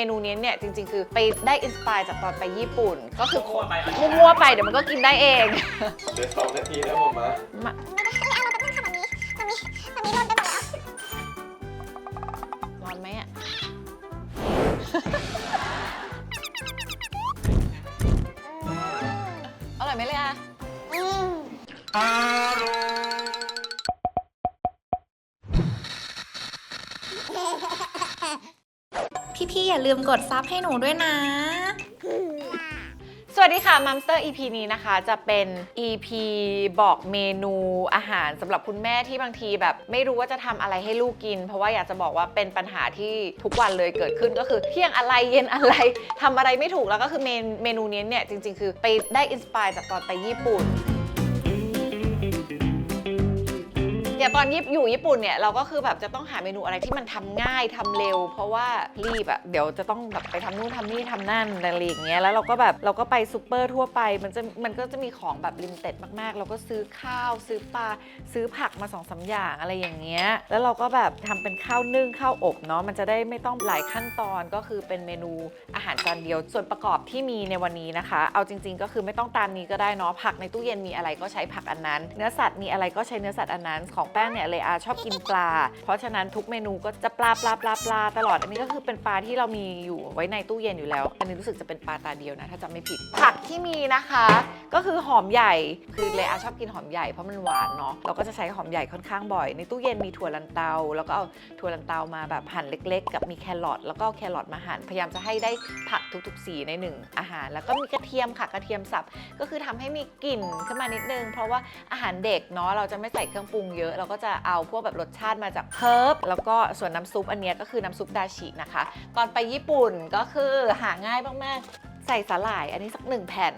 มนูนี้เนี่ยจริงๆ คือไปได้อินสปายจากตอนไปญี่ปุ่น ก็คือมั่วไปอันนี้มั่วๆไปเดี๋ยวมันก็กินได้เองเดี๋ยวสองนาทีแล้วผมมา มาไม่ได้เอาเราไปเพิ่งทำแบบนี้มันมีมันมีร่นไปหมดแล้ว ลืมกดซับให้หนูด้วยนะ สวัสดีค่ะมัมสเตอร์ EP นี้นะคะจะเป็น EP บอกเมนูอาหารสำหรับคุณแม่ที่บางทีแบบไม่รู้ว่าจะทำอะไรให้ลูกกิน เพราะว่าอยากจะบอกว่าเป็นปัญหาที่ทุกวันเลยเกิดขึ้นก็คือเที่ยงอะไรเย็นอะไรทำอะไรไม่ถูกแล้วก็คือเมนเมนูนี้เนี่ยจริง ๆ คือไปได้อินสปายจากตอนไปญี่ปุ่น อย่างตอนยิปอยู่ญี่ปุ่นเนี่ยเราก็คือแบบจะต้องหาเมนูอะไรที่มันทำง่ายทำเร็ว เพราะว่ารีบอะเดี๋ยวจะต้องแบบไปทำนู่นทำนี่ทำนั่นอะไรอย่างเงี้ยแล้วเราก็แบบเราก็ไปซูเปอร์ทั่วไปมันจะมันก็จะมีของแบบลิมิเต็ดมากๆ เราก็ซื้อข้าวซื้อปลาซื้อผักมาสองสามอย่างอะไรอย่างเงี้ยแล้วเราก็แบบทำเป็นข้าวนึ่งข้าวอบเนาะมันจะได้ไม่ต้องหลายขั้นตอนก็คือเป็นเมนูอาหารจานเดียว ส่วนประกอบที่มีในวันนี้นะคะ เอาจริง ๆ ก็คือไม่ต้องตามนี้ก็ได้เนาะผักในตู้เย็นมีอะไรก็ใช้ผักอันนั้น เนื้อสัตว์มีอะไรก็ใช้เนื้อสัตว์อันนั้นของแป้งเนี่ยเลยอาชอบกินปลา เพราะฉะนั้นทุกเมนูก็จะปลาปลาปลาปลาตลอด อันนี้ก็คือเป็นปลาที่เรามีอยู่ไว้ในตู้เย็นอยู่แล้ว อันนี้รู้สึกจะเป็นปลาตาเดียวนะ ถ้าจำไม่ผิด ผักที่มีนะคะ ก็คือหอมใหญ่ คือเลยอาชอบกินหอมใหญ่เพราะมันหวานเนาะ เราก็จะใช้หอมใหญ่ค่อนข้างบ่อย ในตู้เย็นมีถั่วลันเตา แล้วก็เอาถั่วลันเตามาแบบหั่นเล็ก ๆ กับมีแครอท แล้วก็แครอทมาหั่น พยายามจะให้ได้ผักทุกๆสีในหนึ่งอาหาร แล้วก็มีกระเทียมค่ะ กระเทียมสับ ก็คือทำให้มีกลิ่นขึ้นมานิดนึง เพราะว่าอาหารเด็กเนาะ เราจะไม่ใส่เครื่องปรุงเยอะเราก็จะเอาพวกแบบรสชาติมาจากเพิร์บแล้วก็ส่วนน้ำซุปอันเนี้ยก็คือน้ำซุปดาชินะคะก่อนไปญี่ปุ่นก็คือหาง่ายมากๆ ใส่สาหร่ายอันนี้สักหนึ่งแผ่น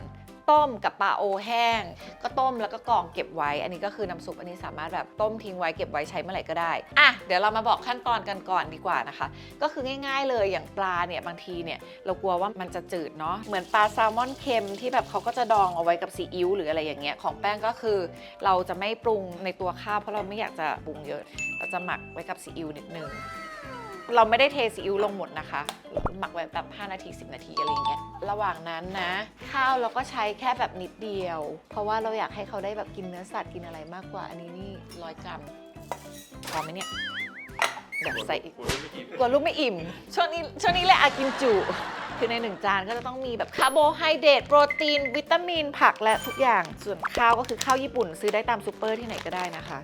ต้มกับปลาโอแห้ง ก็ต้มแล้วก็กรองเก็บไว้ อันนี้ก็คือน้ำซุปอันนี้สามารถแบบต้มทิ้งไว้เก็บไว้ใช้เมื่อไหร่ก็ได้อะเดี๋ยวเรามาบอกขั้นตอนกันก่อนดีกว่านะคะ ก็คือง่าย ๆ เลยอย่างปลาเนี่ยบางทีเนี่ยเรากลัวว่ามันจะจืดเนาะเหมือนปลาแซลมอนเค็มที่แบบเขาก็จะดองเอาไว้กับซีอิ๊วหรืออะไรอย่างเงี้ยของแป้งก็คือ เราจะไม่ปรุงในตัวข้าวเพราะเราไม่อยากจะปรุงเยอะ เราจะหมักไว้กับซีอิ๊วนิดนึง เราไม่ได้เทซีอิ๊วลงหมดนะคะ หมักไว้แบบ 5 นาที 10 นาทีอะไรอย่างเงี้ย ระหว่างนั้นนะ ข้าวเราก็ใช้แค่แบบนิดเดียว เพราะว่าเราอยากให้เขาได้แบบกินเนื้อสัตว์กินอะไรมากกว่า อันนี้นี่ร้อยกรัมพอไหมเนี่ยเดี๋ยวใส่อีกกลัวลูกไม่อิ่ม ช่วงนี้ช่วงนี้แหละอากินจุ คือในหนึ่งจานก็จะต้องมีแบบคาร์โบไฮเดรตโปรตีน วิตามินผักและทุกอย่าง ส่วนข้าวก็คือข้าวญี่ปุ่น ซื้อได้ตามซูเปอร์ที่ไหนก็ได้นะคะ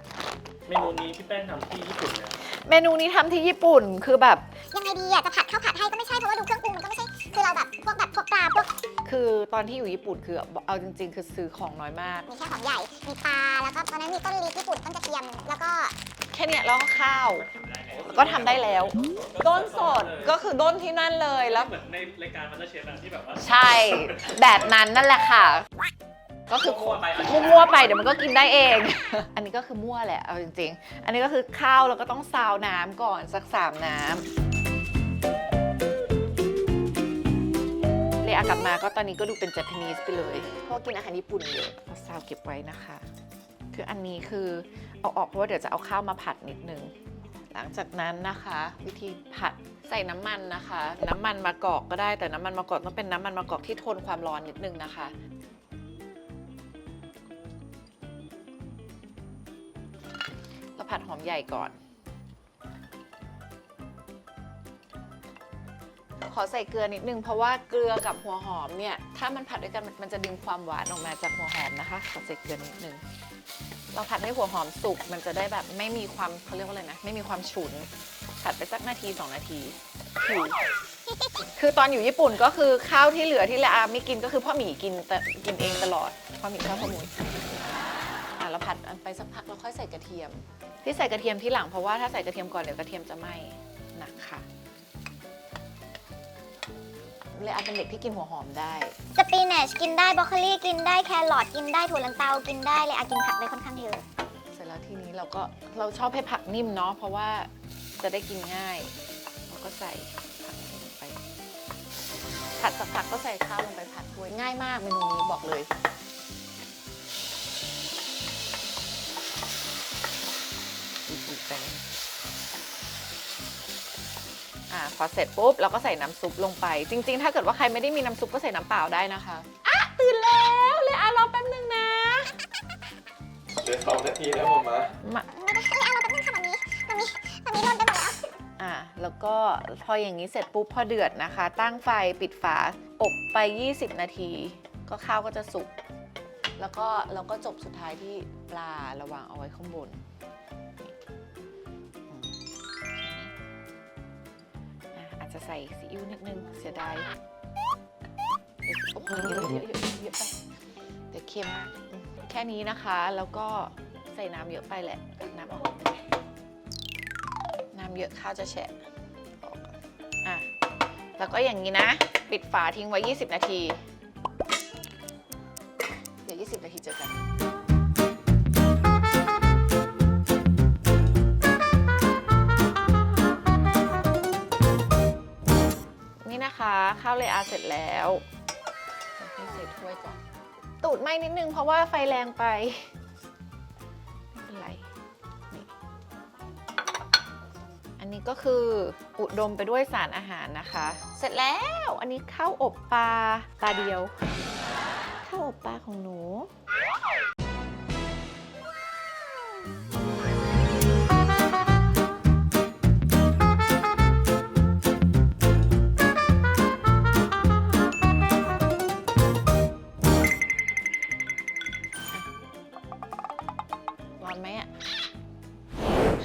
เมนูนี้พี่แป้งทำที่ญี่ปุ่นเนี่ย เมนูนี้ทำที่ญี่ปุ่นคือแบบ ยังไงดีอะจะผัดข้าวผัดให้ก็ไม่ใช่เพราะว่าดูเครื่องปรุงมันก็ไม่ใช่คือเราแบบพวกแบบพวกปลาพวกคือตอนที่อยู่ญี่ปุ่นคือเอาจริง ๆ คือซื้อของน้อยมาก มีแค่หอมใหญ่ มีปลาแล้วก็ตอนนั้นมีต้นลีญี่ปุ่นต้นกระเทียมแล้วก็แค่เนี้ยแล้วก็ข้าวทำได้ไงก็ทำได้แล้ว ด้นสดก็คือด้นที่นั่นเลยแล้ว เหมือนในรายการมันจะเชฟอะที่แบบว่า ใช่ แบบนั้นนั่นแหละค่ะ ก็คือมั่วไปอันนี้ มั่วๆไปเดี๋ยวมันก็กินได้เอง อันนี้ก็คือมั่วแหละเอาจริงๆ อันนี้ก็คือข้าวแล้วก็ต้องซาวน้ำก่อนสักสามน้ำเลยอากลับมาก็ตอนนี้ก็ดูเป็นเจแปนิสไปเลยเพราะกินอาหารญี่ปุ่นเยอะเอาซาวเก็บไว้นะคะ คืออันนี้คือเอาออกเพราะว่าเดี๋ยวจะเอาข้าวมาผัดนิดนึง หลังจากนั้นนะคะ วิธีผัดใส่น้ำมันนะคะ น้ำมันมะกอกก็ได้แต่น้ำมันมะกอกต้องเป็นน้ำมันมะกอกที่ทนความร้อนนิดนึงนะคะ ผัดหอมใหญ่ก่อน ขอใส่เกลือนิดนึงเพราะว่าเกลือกับหัวหอมเนี่ย ถ้ามันผัดด้วยกันมันจะดึงความหวานออกมาจากหัวหอมนะคะ ขอใส่เกลือนิดนึง เราผัดให้หัวหอมสุกมันจะได้แบบไม่มีความเขาเรียกว่าอะไรนะ ไม่มีความฉุน ผัดไปสักนาทีสองนาทีหิวคือตอนอยู่ญี่ปุ่นก็คือข้าวที่เหลือที่ละอาไม่กินก็คือพ่อหมีกินแต่กินเองตลอด พ่อหมีชอบขโมย เราผัดอันไปสักพักเราค่อยใส่กระเทียม ที่ใส่กระเทียมที่หลังเพราะว่าถ้าใส่กระเทียมก่อนเดี๋ยวกระเทียมจะไหม้นะคะเลยอาเป็นเด็กที่กินหัวหอมได้ สปีนัชกินได้บรอกโคลีกินได้แครอทกินได้ถั่วลันเตากินได้เลยอากินผักได้ค่อนข้างเยอะ เสร็จแล้วทีนี้เราก็เราชอบให้ผักนิ่มเนาะเพราะว่าจะได้กินง่าย เราก็ใส่ผักลงไป ผัดสักพักก็ใส่ข้าวลงไปผัดด้วยง่ายมากเมนูนี้บอกเลย พอเสร็จปุ๊บเราก็ใส่น้ำซุปลงไป จริง ๆ ถ้าเกิดว่าใครไม่ได้มีน้ำซุปก็ใส่น้ำเปล่าได้นะคะอะตื่นแล้วเลยอะรอแป๊บนึงนะเหลือสองนาทีแล้วผมมามาไม่ได้ไม่เอาเราต้องทำแบบนี้แบบนี้แบบนี้โดนไปหมดแล้วอะแล้วก็พออย่างนี้เสร็จปุ๊บพอเดือดนะคะ ตั้งไฟปิดฝาอบไป 20 นาที ก็ข้าวก็จะสุกแล้วก็เราก็จบสุดท้ายที่ปลาระวางเอาไว้ข้างบน จจะใส่ซีอิ๊วนิดนึงเสียดายเยอะเยเยอะเยอะไปเดี๋ยวเค็มแค่นี้นะคะ แล้วก็ใส่น้ำเยอะไปแหละตักน้ำออกน้ำเยอะข้าวจะแฉะออกอะแล้วก็อย่างนี้นะ ปิดฝาทิ้งไว้ 20 นาที เดี๋ยว 20 นาทีเจอกัน เลอาเสร็จแล้วเดี๋ยวให้ใส่ถ้วยก่อน ตูดไหม้นิดนึงเพราะว่าไฟแรงไป ไม่เป็นไรนี่อันนี้ก็คืออุดมไปด้วยสารอาหารนะคะ เสร็จแล้ว อันนี้ข้าวอบปลาปลาเดียว ข้าวอบปลาของหนูร้อน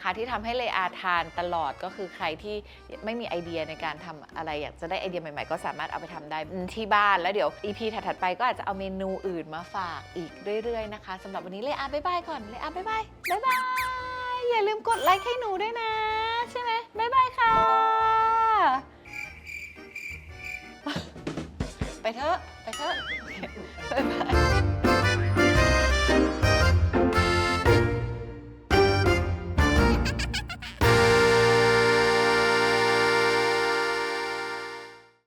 นะคะ ที่ทำให้เลอาทานตลอดก็คือใครที่ไม่มีไอเดียในการทำอะไรอยากจะได้ไอเดียใหม่ๆ ก็สามารถเอาไปทำได้ที่บ้านแล้วเดี๋ยว EP ถัดๆไปก็อาจจะเอาเมนูอื่นมาฝากอีกเรื่อยๆนะคะสำหรับวันนี้เลอาบ๊ายบายก่อนเลอาบ๊ายบายบ๊ายบายอย่าลืมกดไลค์ให้หนูด้วยนะ ใช่ไหมบ๊ายบายค่ะ ไปเถอะ ไปเถอะบ๊ายบาย